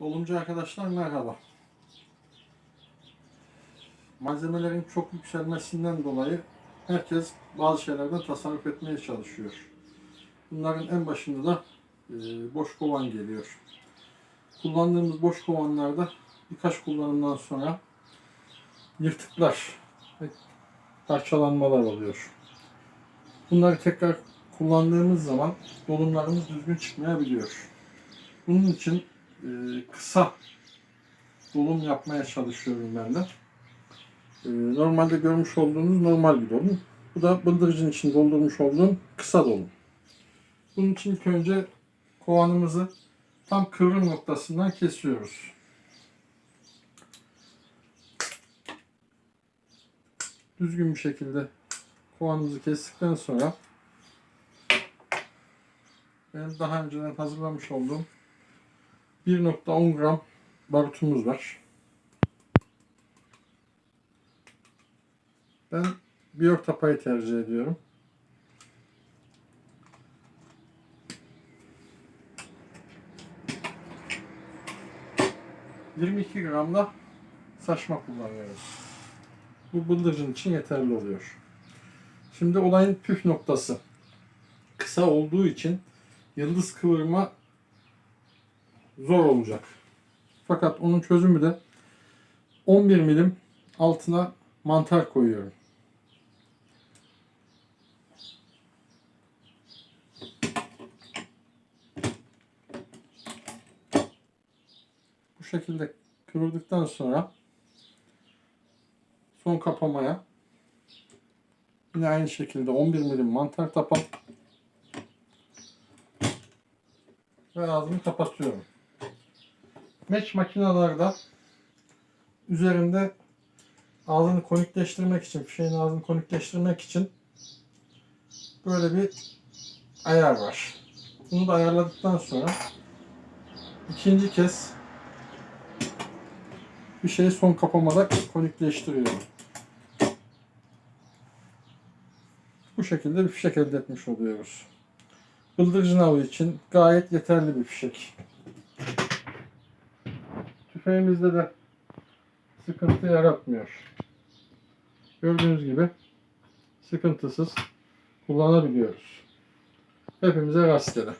Dolumcu arkadaşlar merhaba. Malzemelerin çok yükselmesinden dolayı herkes bazı şeylerden tasarruf etmeye çalışıyor. Bunların en başında da e, boş kovan geliyor. Kullandığımız boş kovanlarda birkaç kullanımdan sonra yırtıklar ve parçalanmalar oluyor. Bunları tekrar kullandığımız zaman dolumlarımız düzgün çıkmayabiliyor. Bunun için e, kısa dolum yapmaya çalışıyorum ben de. E, normalde görmüş olduğunuz normal bir dolum. Bu da bıldırıcın için doldurmuş olduğum kısa dolum. Bunun için ilk önce kovanımızı tam kıvrım noktasından kesiyoruz. Düzgün bir şekilde kovanımızı kestikten sonra benim daha önceden hazırlamış olduğum 1.10 gram barutumuz var. Ben biyor tapayı tercih ediyorum. ...22 gram da saçma kullanıyoruz. Bu bıldırcın için yeterli oluyor. Şimdi olayın püf noktası. Kısa olduğu için yıldız kıvırma zor olacak. Fakat onun çözümü de 11 milim altına mantar koyuyorum. Bu şekilde kıvırdıktan sonra son kapamaya yine aynı şekilde 11 milim mantar tapan ve ağzını kapatıyorum. Meç makinalarda üzerinde ağzını konikleştirmek için, fişeğin ağzını konikleştirmek için böyle bir ayar var. Bunu da ayarladıktan sonra ikinci kez bir şeyi son kapamada konikleştiriyorum. Bu şekilde bir fişek elde etmiş oluyoruz. Bıldırcın avı için gayet yeterli bir fişek. Tüfeğimizde de sıkıntı yaratmıyor. Gördüğünüz gibi sıkıntısız kullanabiliyoruz. Hepimize rastgele.